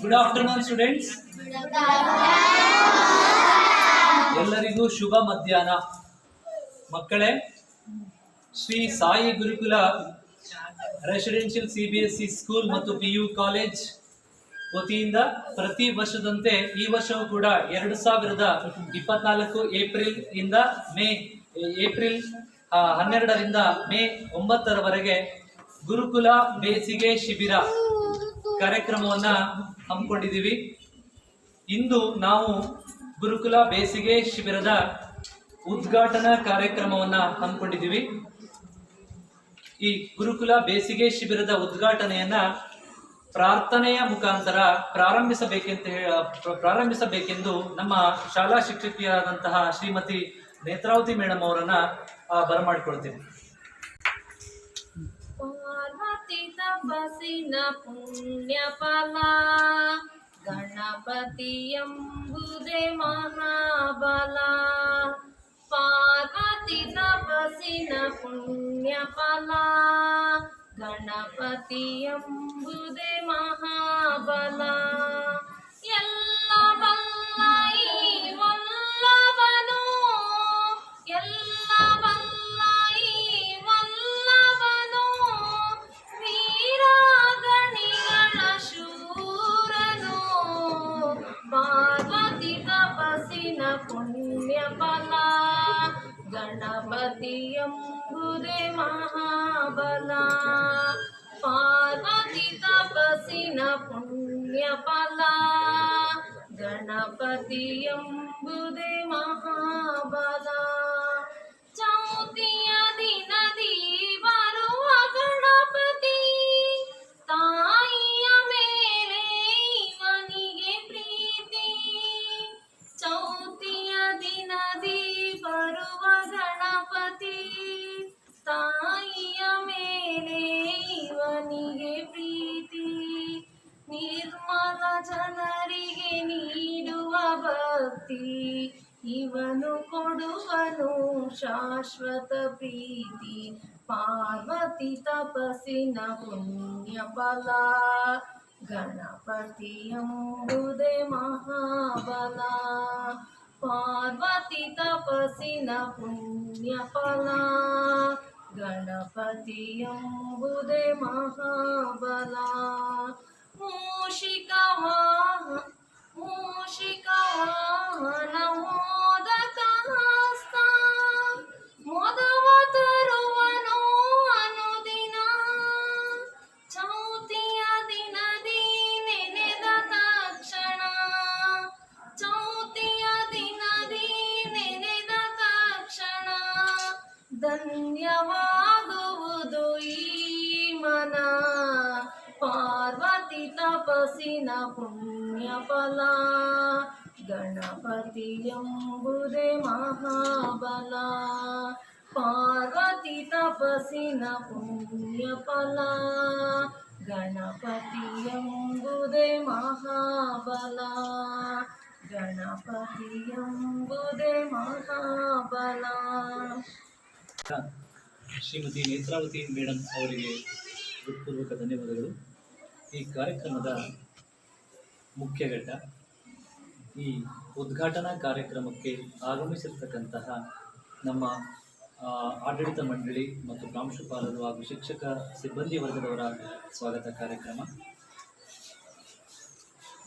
Good afternoon students ಎಲ್ಲರಿಗೂ ಶುಭ ಮಧ್ಯಾಹ್ನ. ಮಕ್ಕಳೇ, Shri Sai Gurukula residential C B S C school ಮತ್ತು ಪಿ ಯು ಕಾಲೇಜ್ ವತಿಯಿಂದ ಪ್ರತಿ ವರ್ಷದಂತೆ ಈ ವರ್ಷವೂ ಕೂಡ ಎರಡು ಸಾವಿರದ ಇಪ್ಪತ್ನಾಲ್ಕು ಏಪ್ರಿಲ್ ಇಂದ ಮೇ ಏಪ್ರಿಲ್ ಹನ್ನೆರಡರಿಂದ ಮೇ ಒಂಬತ್ತರವರೆಗೆ ಗುರುಕುಲ ಬೇಸಿಗೆ ಶಿಬಿರ. ಕಾರ್ಯಕ್ರಮವನ್ನ ಹಮ್ಮಿಕೊಂಡಿದ್ದೀವಿ. ಇಂದು ನಾವು ಗುರುಕುಲ ಬೇಸಿಗೆ ಶಿಬಿರದ ಉದ್ಘಾಟನಾ ಕಾರ್ಯಕ್ರಮವನ್ನ ಹಮ್ಮಿಕೊಂಡಿದ್ದೀವಿ. ಈ ಗುರುಕುಲ ಬೇಸಿಗೆ ಶಿಬಿರದ ಉದ್ಘಾಟನೆಯನ್ನ ಪ್ರಾರ್ಥನೆಯ ಮುಖಾಂತರ ಪ್ರಾರಂಭಿಸಬೇಕೆಂತ ಪ್ರಾರಂಭಿಸಬೇಕೆಂದು ನಮ್ಮ ಶಾಲಾ ಶಿಕ್ಷಕಿಯಾದಂತಹ ಶ್ರೀಮತಿ ನೇತ್ರಾವತಿ ಮೇಡಮ್ ಅವರನ್ನ ಬರಮಾಡಿಕೊಳ್ತೇನೆ ಪಾರ್ವತಿ ತಪಸ್ಸಿನ ಪುಣ್ಯ ಫಲ ಗಣಪತಿ ಎಂಬುದೇ ಮಹಾಬಲ ಪಾರ್ವತಿ ತಪಸ್ಸಿನ ಪುಣ್ಯ ಫಲ ತಪಸ್ಸಿನ ಪುಣ್ಯ ಫಲ ಗಣಪತಿ ಎಂಬುದೇ ಶಾಶ್ವತ ಪ್ರೀತಿ ಪಾರ್ವತಿ ತಪಸ್ಸಿನ ಪುಣ್ಯ ಫಲ ಗಣಪತಿ ಎಂಬುದೇ ಮಹಾಬಲ ಪಾರ್ವತಿ ತಪಸ್ಸಿನ ಪುಣ್ಯ ಫಲ ಗಣಪತಿ ಎಂಬುದೇ ಮಹಾಬಲ ಮೂಷಿಕ ಚೌತಿಯ ದಿನದಿ ನೆನೆದ ತಕ್ಷಣ. ಚೌತಿಯ ದಿನದಿ ನೆನೆದ ತಕ್ಷಣ. ಧನ್ಯವಾಗುವುದು ಈ ಮನ. ಪಾರ್ವತಿ ತಪಸ್ಸಿನ ಪುಣ್ಯ ಫಲ ಗಣಪತಿ ಎಂಬುದೇ ಮಹಾಬಲ. ಪಾರ್ವತಿ ತಪಸಿನ ಪುಣ್ಯ ಫಲ ಗಣಪತಿ ಎಂಬುದೇ ಮಹಾಬಲ. ಗಣಪತಿ ಎಂಬುದೇ ಮಹಾಬಲ. ಶ್ರೀಮತಿ ನೇತ್ರಾವತಿ ಮೇಡಮ್ ಅವರಿಗೆ ಹೃತ್ಪೂರ್ವಕ ಧನ್ಯವಾದಗಳು. ಈ ಕಾರ್ಯಕ್ರಮದ ಮುಖ್ಯ ಘಟ್ಟ, ಈ ಉದ್ಘಾಟನಾ ಕಾರ್ಯಕ್ರಮಕ್ಕೆ ಆಗಮಿಸಿರ್ತಕ್ಕಂತಹ ನಮ್ಮ ಆಡಳಿತ ಮಂಡಳಿ ಮತ್ತು ಪ್ರಾಂಶುಪಾಲರು ಹಾಗೂ ಶಿಕ್ಷಕ ಸಿಬ್ಬಂದಿ ವರ್ಗದವರ ಸ್ವಾಗತ ಕಾರ್ಯಕ್ರಮ.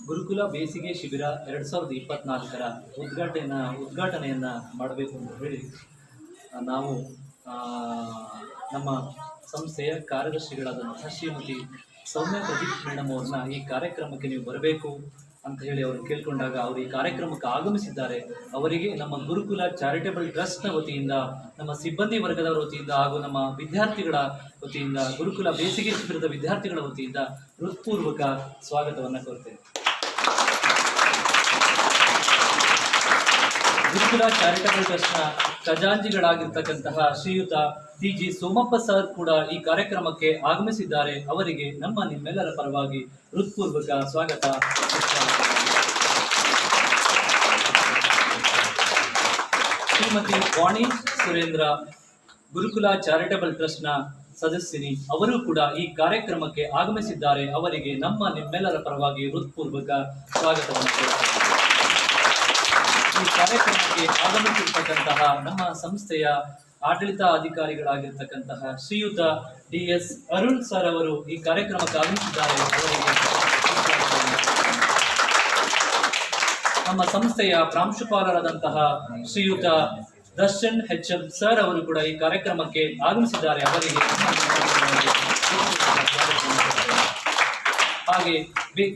ಗುರುಕುಲ ಬೇಸಿಗೆ ಶಿಬಿರ ಎರಡು ಸಾವಿರದ ಇಪ್ಪತ್ನಾಲ್ಕರ ಉದ್ಘಾಟನೆಯನ್ನ ಉದ್ಘಾಟನೆಯನ್ನ ಮಾಡಬೇಕು ಅಂತ ಹೇಳಿ ನಾವು ನಮ್ಮ ಸಂಸ್ಥೆಯ ಕಾರ್ಯದರ್ಶಿಗಳಾದ ಶ್ರೀಮತಿ ಸೌಮ್ಯ ಪ್ರದೀಪ್ ಮೇಡಮ್ ಅವ್ರನ್ನ ಈ ಕಾರ್ಯಕ್ರಮಕ್ಕೆ ನೀವು ಬರಬೇಕು. ಅಂತ ಹೇಳಿ ಅವರು ಕೇಳ್ಕೊಂಡಾಗ ಅವರು ಈ ಕಾರ್ಯಕ್ರಮಕ್ಕೆ ಆಗಮಿಸಿದ್ದಾರೆ. ಅವರಿಗೆ ನಮ್ಮ ಗುರುಕುಲ ಚಾರಿಟೇಬಲ್ ಟ್ರಸ್ಟ್ನ ವತಿಯಿಂದ, ನಮ್ಮ ಸಿಬ್ಬಂದಿ ವರ್ಗದವರ ವತಿಯಿಂದ ಹಾಗೂ ನಮ್ಮ ವಿದ್ಯಾರ್ಥಿಗಳ ವತಿಯಿಂದ, ಗುರುಕುಲ ಬೇಸಿಗೆ ಶಿಬಿರದ ವಿದ್ಯಾರ್ಥಿಗಳ ವತಿಯಿಂದ ಹೃತ್ಪೂರ್ವಕ ಸ್ವಾಗತವನ್ನು ಕೋರ್ತೇನೆ. ಗುರುಕುಲ ಚಾರಿಟಬಲ್ ಟ್ರಸ್ಟ್ನ ಖಜಾಂಜಿಗಳಾಗಿರ್ತಕ್ಕಂತಹ ಶ್ರೀಯುತ ಟಿ ಜಿ ಸೋಮಪ್ಪ ಸರ್ ಕೂಡ ಈ ಕಾರ್ಯಕ್ರಮಕ್ಕೆ ಆಗಮಿಸಿದ್ದಾರೆ. ಅವರಿಗೆ ನಮ್ಮ ನಿಮ್ಮೆಲ್ಲರ ಪರವಾಗಿ ಹೃತ್ಪೂರ್ವಕ ಸ್ವಾಗತ. ಶ್ರೀಮತಿ ವಾಣಿ ಸುರೇಂದ್ರ ಗುರುಕುಲ ಚಾರಿಟಬಲ್ ಟ್ರಸ್ಟ್ನ ಸದಸ್ಯನಿ ಅವರು ಕೂಡ ಈ ಕಾರ್ಯಕ್ರಮಕ್ಕೆ ಆಗಮಿಸಿದ್ದಾರೆ. ಅವರಿಗೆ ನಮ್ಮ ನಿಮ್ಮೆಲ್ಲರ ಪರವಾಗಿ ಹೃತ್ಪೂರ್ವಕ ಸ್ವಾಗತವನ್ನು ಕಾರ್ಯಕ್ರಮಕ್ಕೆ ಆಗಮಿಸಿರ್ತಕ್ಕಂತಹ ನಮ್ಮ ಸಂಸ್ಥೆಯ ಆಡಳಿತ ಅಧಿಕಾರಿಗಳಾಗಿರ್ತಕ್ಕಂತಹ ಶ್ರೀಯುತ ಡಿ ಎಸ್ ಅರುಣ್ ಸರ್ ಅವರು ಈ ಕಾರ್ಯಕ್ರಮಕ್ಕೆ ಆಗಮಿಸಿದ್ದಾರೆ ಅವರಿಗೆ ನಮ್ಮ ಸಂಸ್ಥೆಯ ಪ್ರಾಂಶುಪಾಲರಾದಂತಹ ಶ್ರೀಯುತ ದರ್ಶನ್ ಹೆಚ್ ಎಂ ಸರ್ ಅವರು ಕೂಡ ಈ ಕಾರ್ಯಕ್ರಮಕ್ಕೆ ಆಗಮಿಸಿದ್ದಾರೆ. ಅವರಿಗೆ ಹಾಗೆ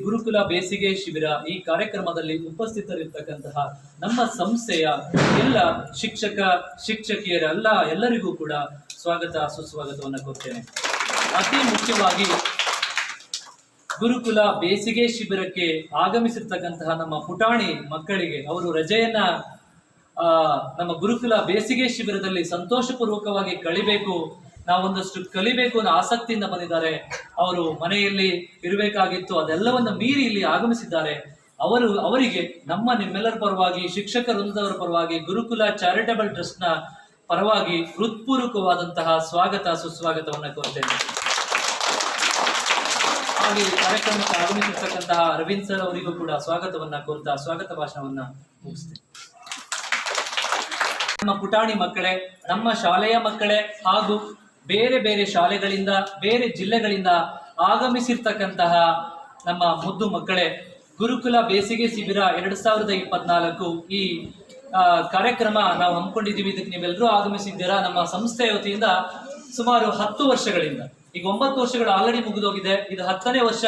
ಗುರುಕುಲ ಬೇಸಿಗೆ ಶಿಬಿರ ಈ ಕಾರ್ಯಕ್ರಮದಲ್ಲಿ ಉಪಸ್ಥಿತರಿರ್ತಕ್ಕಂತಹ ನಮ್ಮ ಸಂಸ್ಥೆಯ ಎಲ್ಲ ಶಿಕ್ಷಕ, ಶಿಕ್ಷಕಿಯರೆಲ್ಲ ಎಲ್ಲರಿಗೂ ಕೂಡ ಸ್ವಾಗತ, ಸುಸ್ವಾಗತವನ್ನು ಕೊಡ್ತೇನೆ. ಅತಿ ಮುಖ್ಯವಾಗಿ ಗುರುಕುಲ ಬೇಸಿಗೆ ಶಿಬಿರಕ್ಕೆ ಆಗಮಿಸಿರ್ತಕ್ಕಂತಹ ನಮ್ಮ ಪುಟಾಣಿ ಮಕ್ಕಳಿಗೆ ಅವರು ರಜೆಯನ್ನ ನಮ್ಮ ಗುರುಕುಲ ಬೇಸಿಗೆ ಶಿಬಿರದಲ್ಲಿ ಸಂತೋಷಪೂರ್ವಕವಾಗಿ ಕಳಿಬೇಕು, ನಾವೊಂದಷ್ಟು ಕಲಿಬೇಕು ಅನ್ನೋ ಆಸಕ್ತಿಯಿಂದ ಬಂದಿದ್ದಾರೆ. ಅವರು ಮನೆಯಲ್ಲಿ ಇರಬೇಕಾಗಿತ್ತು. ಅದೆಲ್ಲವನ್ನು ಮೀರಿ ಇಲ್ಲಿ ಆಗಮಿಸಿದ್ದಾರೆ. ಅವರು, ಅವರಿಗೆ ನಮ್ಮ ನಿಮ್ಮೆಲ್ಲರ ಪರವಾಗಿ ಶಿಕ್ಷಕ ಪರವಾಗಿ, ಗುರುಕುಲ ಚಾರಿಟಬಲ್ ಟ್ರಸ್ಟ್ನ ಪರವಾಗಿ ಹೃತ್ಪೂರ್ವಕವಾದಂತಹ ಸ್ವಾಗತ, ಸುಸ್ವಾಗತವನ್ನು ಕೋರ್ತೇನೆ. ಹಾಗೆ ಕಾರ್ಯಕ್ರಮಕ್ಕೆ ಆಗಮಿಸಿರ್ತಕ್ಕಂತಹ ಅರವಿಂದ್ ಸರ್ ಅವರಿಗೂ ಕೂಡ ಸ್ವಾಗತವನ್ನ ಕೋರ್ತಾ, ಸ್ವಾಗತ ಭಾಷಣವನ್ನ ಮುಗಿಸ್ತೇನೆ. ನಮ್ಮ ಪುಟಾಣಿ ಮಕ್ಕಳೇ, ನಮ್ಮ ಶಾಲೆಯ ಮಕ್ಕಳೇ ಹಾಗೂ ಬೇರೆ ಬೇರೆ ಶಾಲೆಗಳಿಂದ, ಬೇರೆ ಜಿಲ್ಲೆಗಳಿಂದ ಆಗಮಿಸಿರ್ತಕ್ಕಂತಹ ನಮ್ಮ ಮುದ್ದು ಮಕ್ಕಳೇ, ಗುರುಕುಲ ಬೇಸಿಗೆ ಶಿಬಿರ ಎರಡ್ ಸಾವಿರದ ಇಪ್ಪತ್ನಾಲ್ಕು ಈ ಕಾರ್ಯಕ್ರಮ ನಾವು ಹಮ್ಮಿಕೊಂಡಿದ್ದೀವಿ. ಇದಕ್ಕೆ ನೀವೆಲ್ಲರೂ ಆಗಮಿಸಿದ್ದೀರಾ ನಮ್ಮ ಸಂಸ್ಥೆಯ ವತಿಯಿಂದ ಸುಮಾರು ಹತ್ತು ವರ್ಷಗಳಿಂದ. ಈಗ ಒಂಬತ್ತು ವರ್ಷಗಳು ಆಲ್ರೆಡಿ ಮುಗಿದೋಗಿದೆ. ಇದು ಹತ್ತನೇ ವರ್ಷ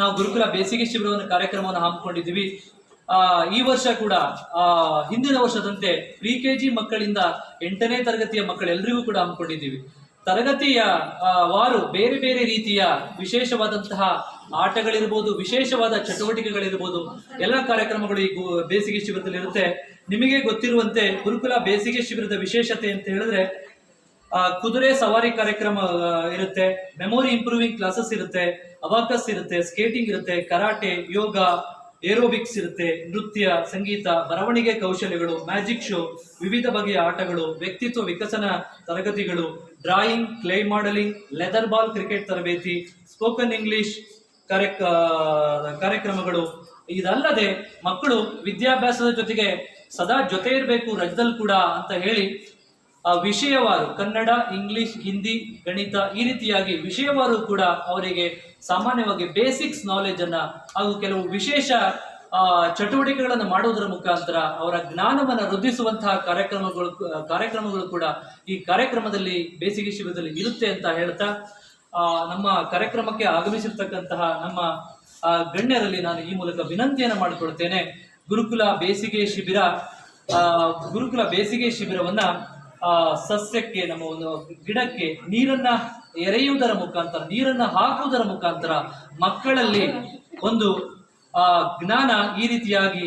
ನಾವು ಗುರುಕುಲ ಬೇಸಿಗೆ ಶಿಬಿರವನ್ನು, ಕಾರ್ಯಕ್ರಮವನ್ನು ಹಮ್ಮಿಕೊಂಡಿದ್ದೀವಿ. ಈ ವರ್ಷ ಕೂಡ ಹಿಂದಿನ ವರ್ಷದಂತೆ ಪ್ರಿ ಕೆ ಜಿ ಮಕ್ಕಳಿಂದ ಎಂಟನೇ ತರಗತಿಯ ಮಕ್ಕಳೆಲ್ಲರಿಗೂ ಕೂಡ ಹಮ್ಮಿಕೊಂಡಿದ್ದೀವಿ. ತರಗತಿಯ ವಾರು ಬೇರೆ ಬೇರೆ ರೀತಿಯ ವಿಶೇಷವಾದಂತಹ ಆಟಗಳಿರ್ಬೋದು, ವಿಶೇಷವಾದ ಚಟುವಟಿಕೆಗಳಿರ್ಬೋದು, ಎಲ್ಲ ಕಾರ್ಯಕ್ರಮಗಳು ಈ ಬೇಸಿಗೆ ಶಿಬಿರದಲ್ಲಿ ಇರುತ್ತೆ. ನಿಮಗೆ ಗೊತ್ತಿರುವಂತೆ ಗುರುಕುಲ ಬೇಸಿಗೆ ಶಿಬಿರದ ವಿಶೇಷತೆ ಅಂತ ಹೇಳಿದ್ರೆ ಕುದುರೆ ಸವಾರಿ ಕಾರ್ಯಕ್ರಮ ಇರುತ್ತೆ. ಮೆಮೊರಿ ಇಂಪ್ರೂವಿಂಗ್ ಕ್ಲಾಸಸ್ ಇರುತ್ತೆ. ಅವಾಕಸ್ ಇರುತ್ತೆ. ಸ್ಕೇಟಿಂಗ್ ಇರುತ್ತೆ. ಕರಾಟೆ ಯೋಗ ಏರೋಬಿಕ್ಸ್ ಇರುತ್ತೆ. ನೃತ್ಯ, ಸಂಗೀತ, ಬರವಣಿಗೆ ಕೌಶಲ್ಯಗಳು ಮ್ಯಾಜಿಕ್ ಶೋ ವಿವಿಧ ಬಗೆಯ ಆಟಗಳು, ವ್ಯಕ್ತಿತ್ವ ವಿಕಸನ ತರಗತಿಗಳು drawing clay modelling leather ball cricket ತರಬೇತಿ ಸ್ಪೋಕನ್ ಇಂಗ್ಲಿಷ್ ಕಾರ್ಯಕ್ ಕಾರ್ಯಕ್ರಮಗಳು. ಇದಲ್ಲದೆ ಮಕ್ಕಳು ವಿದ್ಯಾಭ್ಯಾಸದ ಜೊತೆಗೆ ಸದಾ ಜೊತೆ ಇರಬೇಕು, ರಜದಲ್ಲಿ ಕೂಡ ಅಂತ ಹೇಳಿ, ಆ, ವಿಷಯವಾರು ಕನ್ನಡ ಇಂಗ್ಲಿಷ್ ಹಿಂದಿ ಗಣಿತ ಈ ರೀತಿಯಾಗಿ ವಿಷಯವಾರು ಕೂಡ ಅವರಿಗೆ ಸಾಮಾನ್ಯವಾಗಿ ಬೇಸಿಕ್ಸ್ ನಾಲೆಜ್ ಅನ್ನ ಹಾಗೂ ಕೆಲವು ವಿಶೇಷ ಚಟುವಟಿಕೆಗಳನ್ನು ಮಾಡುವುದರ ಮುಖಾಂತರ ಅವರ ಜ್ಞಾನವನ್ನು ವೃದ್ಧಿಸುವಂತಹ ಕಾರ್ಯಕ್ರಮಗಳು ಕಾರ್ಯಕ್ರಮಗಳು ಕೂಡ ಈ ಕಾರ್ಯಕ್ರಮದಲ್ಲಿ ಬೇಸಿಗೆ ಶಿಬಿರದಲ್ಲಿ ಇರುತ್ತೆ ಅಂತ ಹೇಳ್ತಾ ಆ, ನಮ್ಮ ಕಾರ್ಯಕ್ರಮಕ್ಕೆ ಆಗಮಿಸಿರ್ತಕ್ಕಂತಹ ನಮ್ಮ ಗಣ್ಯರಲ್ಲಿ ನಾನು ಈ ಮೂಲಕ ವಿನಂತಿಯನ್ನು ಮಾಡಿಕೊಳ್ತೇನೆ. ಗುರುಕುಲ ಬೇಸಿಗೆ ಶಿಬಿರ ಗುರುಕುಲ ಬೇಸಿಗೆ ಶಿಬಿರವನ್ನ ಸಸ್ಯಕ್ಕೆ ನಮ್ಮ ಒಂದು ಗಿಡಕ್ಕೆ ನೀರನ್ನ ಎರೆಯುವುದರ ಮುಖಾಂತರ ನೀರನ್ನ ಹಾಕುವುದರ ಮುಖಾಂತರ ಮಕ್ಕಳಲ್ಲಿ ಒಂದು ಆ, ಜ್ಞಾನ ಈ ರೀತಿಯಾಗಿ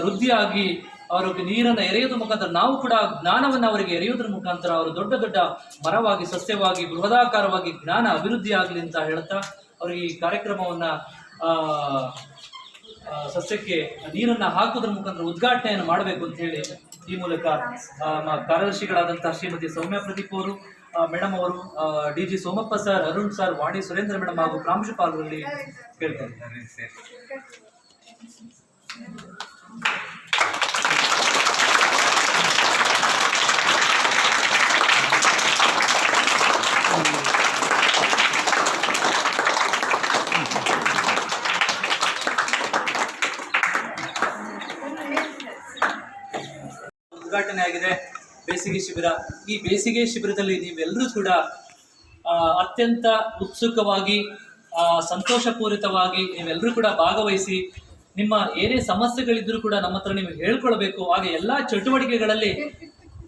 ವೃದ್ಧಿಯಾಗಿ ಅವರಿಗೆ ನೀರನ್ನು ಎರೆಯುವುದರ ಮುಖಾಂತರ ನಾವು ಕೂಡ ಜ್ಞಾನವನ್ನು ಅವರಿಗೆ ಎರೆಯುವುದರ ಮುಖಾಂತರ ಅವರು ದೊಡ್ಡ ದೊಡ್ಡ ಮರವಾಗಿ ಸಸ್ಯವಾಗಿ ಬೃಹದಾಕಾರವಾಗಿ ಜ್ಞಾನ ಅಭಿವೃದ್ಧಿಯಾಗಲಿ ಅಂತ ಹೇಳ್ತಾ ಅವರಿಗೆ ಈ ಕಾರ್ಯಕ್ರಮವನ್ನ ಸಸ್ಯಕ್ಕೆ ನೀರನ್ನ ಹಾಕುವುದರ ಮುಖಾಂತರ ಉದ್ಘಾಟನೆಯನ್ನು ಮಾಡಬೇಕು ಅಂತ ಹೇಳಿ ಈ ಮೂಲಕ ಕಾರ್ಯದರ್ಶಿಗಳಾದಂತಹ ಶ್ರೀಮತಿ ಸೌಮ್ಯ ಪ್ರದೀಪ್ ಅವರು ಮೇಡಮ್ ಅವರು D G Somappa sir Arun sir, Vani Surendra madam ಹಾಗೂ ಪ್ರಾಂಶುಪಾಲರಲ್ಲಿ ಕೇಳ್ತಾ ಉದ್ಘಾಟನೆ ಬೇಸಿಗೆ ಶಿಬಿರ. ಈ ಬೇಸಿಗೆ ಶಿಬಿರದಲ್ಲಿ ನೀವೆಲ್ಲರೂ ಕೂಡ ಅತ್ಯಂತ ಉತ್ಸುಕವಾಗಿ ಸಂತೋಷಪೂರಿತವಾಗಿ ನೀವೆಲ್ಲರೂ ಕೂಡ ಭಾಗವಹಿಸಿ, ನಿಮ್ಮ ಏನೇ ಸಮಸ್ಯೆಗಳಿದ್ರೂ ಕೂಡ ನಮ್ಮ ಹತ್ರ ನೀವು ಹೇಳ್ಕೊಳ್ಬೇಕು. ಹಾಗೆ ಎಲ್ಲಾ ಚಟುವಟಿಕೆಗಳಲ್ಲಿ,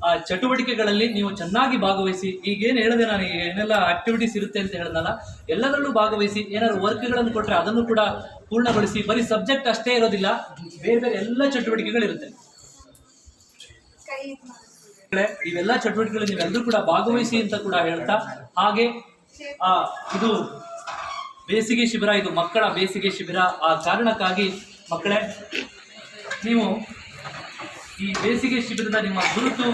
ಆ, ಚಟುವಟಿಕೆಗಳಲ್ಲಿ ನೀವು ಚೆನ್ನಾಗಿ ಭಾಗವಹಿಸಿ. ಈಗೇನು ಹೇಳಿದೆ ನಾನು ಈಗ ಏನೆಲ್ಲ ಆಕ್ಟಿವಿಟೀಸ್ ಇರುತ್ತೆ ಅಂತ ಹೇಳಿದ್ನಲ್ಲ, ಎಲ್ಲದರಲ್ಲೂ ಭಾಗವಹಿಸಿ. ಏನಾದ್ರು ವರ್ಕ್ಗಳನ್ನು ಕೊಟ್ಟರೆ ಅದನ್ನು ಕೂಡ ಪೂರ್ಣಗೊಳಿಸಿ. ಬರೀ ಸಬ್ಜೆಕ್ಟ್ ಅಷ್ಟೇ ಇರೋದಿಲ್ಲ, ಬೇರೆ ಬೇರೆ ಎಲ್ಲ ಚಟುವಟಿಕೆಗಳಿರುತ್ತೆ. ಇವೆಲ್ಲ ಚಟುವಟಿಕೆಗಳಲ್ಲಿ ನೀವೆಲ್ಲರೂ ಕೂಡ ಭಾಗವಹಿಸಿ ಅಂತ ಕೂಡ ಹೇಳ್ತಾ, ಹಾಗೆ, ಆ, ಇದು ಬೇಸಿಗೆ ಶಿಬಿರ, ಇದು ಮಕ್ಕಳ ಬೇಸಿಗೆ ಶಿಬಿರ. ಆ ಕಾರಣಕ್ಕಾಗಿ ಮಕ್ಕಳೇ, ನೀವು ಈ ಬೇಸಿಗೆ ಶಿಬಿರದ ನಿಮ್ಮ ಗುರುತು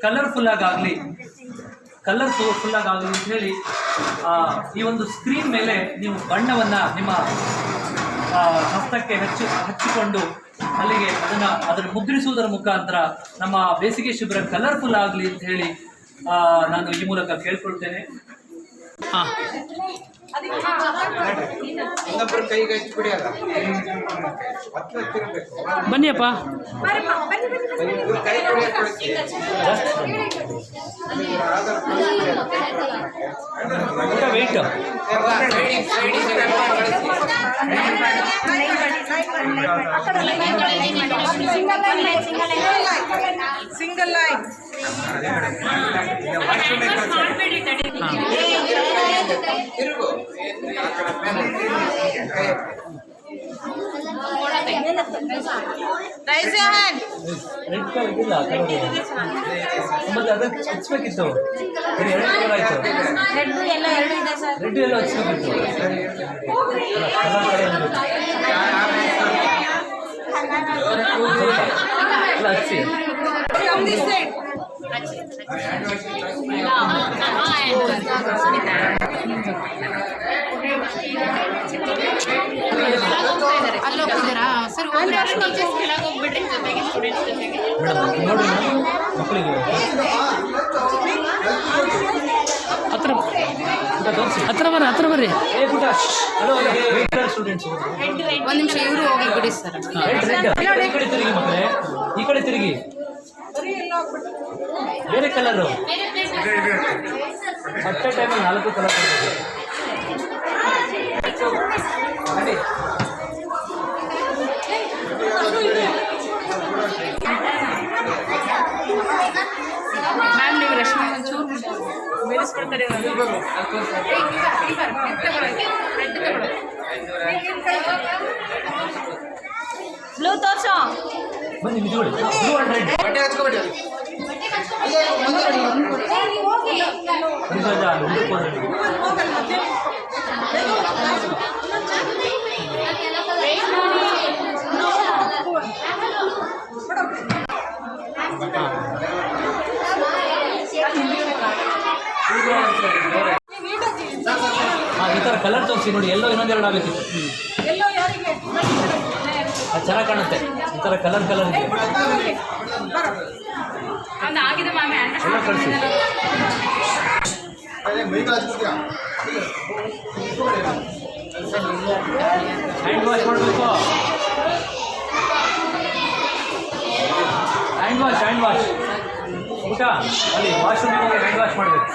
ಕಲರ್ಫುಲ್ ಆಗಲಿ ಕಲರ್ ಫುಲ್ ಆಗಲಿ ಅಂತ ಹೇಳಿ ಈ ಒಂದು ಸ್ಕ್ರೀನ್ ಮೇಲೆ ನೀವು ಬಣ್ಣವನ್ನು ನಿಮ್ಮ ಹಸ್ತಕ್ಕೆ ಹಚ್ಚಿ, ಹಚ್ಚಿಕೊಂಡು ಅಲ್ಲಿಗೆ ಅದನ್ನ ಅದನ್ನು ಮುದ್ರಿಸುವುದರ ಮುಖಾಂತರ ನಮ್ಮ ಬೇಸಿಗೆ ಶಿಬಿರ ಕಲರ್ಫುಲ್ ಆಗಲಿ ಅಂತ ಹೇಳಿ ನಾನು ಈ ಮೂಲಕ ಕೇಳ್ಕೊಳ್ತೇನೆ. ಹಾಂ. ಇನ್ನೊಬ್ರು ಕೈಗೆ ಹಚ್ಚಿ ಬಿಡಿಯಲ್ಲ ಹತ್ತು ಹತ್ತಿರಬೇಕು ಬನ್ನಿಯಪ್ಪ. ಕೈ ವೆಯ್ಟ್ ಎಲ್ಲ line. Single line. Red colour ಇಲ್ಲ ಮತ್ತೆ ಅದಕ್ಕೆ ಹಚ್ಬೇಕಿತ್ತು ಎರಡು ಕಲರ್ ಆಯ್ತು ರೆಡ್ ಎಲ್ಲ ಹಚ್ಬೇಕಿತ್ತು ಹಚ್ಚಿ ಕಮ್ ದಿಸ್ ಸೈಡ್ ಅಲ್ಲಿ ಹೋಗ್ತಿದ್ದೀರಾ ಸರ್ ಹೋದ್ರೆ ಟೀಚರ್ಸ್ ಕೆಳಗೆ ಹೋಗ್ಬಿಡ್ರಿ ಜೊತೆಗೆ ಸ್ಟೂಡೆಂಟ್ಸ್ ಜೊತೆಗೆ ಮೇಡಮ್ ನೋಡಿ ಮೇಡಮ್ ಮಕ್ಕಳಿಗೆ ಹತ್ರ ತೋರಿಸಿ ಹತ್ರ ಬರ್ರಿ ಹತ್ರ ಬರ್ರಿ ಏ ಪುಟ ಹಲೋ ಸ್ಟೂಡೆಂಟ್ಸ್ ಒಂದ್ ನಿಮಿಷ ಇವರು ಹೋಗಿ ಬಿಡಿ ಸರ್ ರೆಡ್ ರೆಡ್ ಈ ಕಡೆ ತಿರುಗಿ ಬೇರೆ ಕಲರು ಅಟ್ ಟೈಮಲ್ಲಿ ನಾಲ್ಕು ಕಲರ್ ಮ್ಯಾಮ್ ನೀವು ರಶ್ಮಿ ಒಂಚೂರು ಬೆಳೆಸ್ಕೊಡ್ತಾರೆ ಬ್ಲೂ ತೋರ್ಸೋ. ಬನ್ನಿ ನಿಂತ್ಕೊಳ್ಳಿ. ಬಟ್ಟೆ ಹಚ್ಕೊಬಿಡಿ ಈ ಥರ ಕಲರ್ ತೋರಿಸಿ ನೋಡಿ. ಎಲ್ಲೋ ಇನ್ನೊಂದೆರಡು ಆಗುತ್ತೆ ಎಲ್ಲೋ ಯಾರಿಗೆ? ಅದು ಚೆನ್ನಾಗಿ ಕಾಣುತ್ತೆ. ಈ ಥರ ಕಲರ್ ಕಲರ್ ಇದೆ. ಎಲ್ಲ ಕಳಿಸಿ. ಹ್ಯಾಂಡ್ ವಾಶ್ ಮಾಡಬೇಕು. ಹ್ಯಾಂಡ್ ವಾಶ್ ಹ್ಯಾಂಡ್ ವಾಶ್ ಊಟ? ಅಲ್ಲಿ ವಾಶ್ರೂಮ್ ಹ್ಯಾಂಡ್ ವಾಶ್ ಮಾಡಬೇಕು.